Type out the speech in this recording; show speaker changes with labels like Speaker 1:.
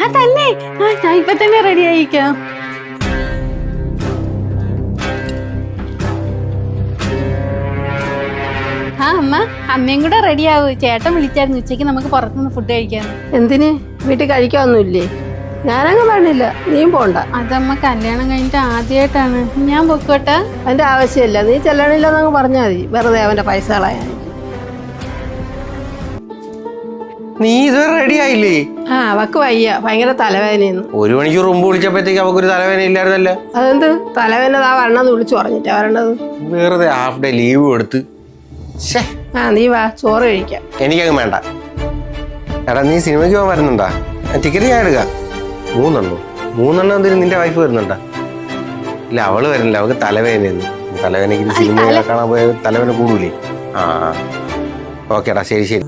Speaker 1: ആ ഞാൻ ഇപ്പൊ തന്നെ റെഡി ആയിക്കാം ആ അമ്മ അമ്മയും കൂടെ റെഡി ആവൂ. ചേട്ടൻ വിളിച്ചായിരുന്നു. ഉച്ചയ്ക്ക് നമുക്ക് പുറത്തുനിന്ന് ഫുഡ് കഴിക്കാൻ.
Speaker 2: എന്തിന്? വീട്ടിൽ കഴിക്കാനൊന്നുമില്ലേ? ഞാനങ്ങ് പറഞ്ഞില്ല നീ പോണ്ട.
Speaker 1: അതമ്മ കല്യാണം കഴിഞ്ഞിട്ട് ആദ്യമായിട്ടാണ് ഞാൻ പൊക്കോട്ടെ?
Speaker 2: അതിന്റെ ആവശ്യമില്ല. നീ ചെല്ലണില്ലെന്നങ്ങ് പറഞ്ഞാൽ മതി. വെറുതെ അവന്റെ പൈസ കളയാൻ
Speaker 3: നീ ഇതുവരെ റെഡി ആയില്ലേ?
Speaker 2: ആ അവക്ക് വയ്യ. ഭയങ്കര തലവേദനയെന്ന്
Speaker 3: ഒരു മണിക്കൂർ മുമ്പ് വിളിച്ചപ്പോഴത്തേക്ക് അവക്കൊരു തലവേദന ഇല്ലായിരുന്നല്ലോ
Speaker 2: അതെന്ത്? തലവേദന ആ വരണമെന്ന് വിളിച്ചു പറഞ്ഞിട്ടാ വരണത്
Speaker 3: വെറുതെ ഹാഫ് ഡേ ലീവ് എടുത്ത്. ശ്ശേ.
Speaker 2: ആ നീ വാ ചോറ് കഴിക്കാം.
Speaker 3: എനിക്കങ്ങ് വേണ്ട. എടാ നീ സിനിമയ്ക്ക് പോകാൻ വരുന്നുണ്ടാ? ടിക്കറ്റ് ഞാൻ എടുക്കാം. മൂന്നെണ്ണോ? മൂന്നെണ്ണം എന്തിനും നിന്റെ വൈഫ് വരുന്നുണ്ടാ? ഇല്ല അവൾ വരുന്നില്ല അവൾക്ക് തലവേദനയെന്ന് തലവേദനയ്ക്ക് സിനിമ കാണാൻ പോയ തലവേദന കൂടൂലേ? ആ ഓക്കേടാ ശരി ശരി.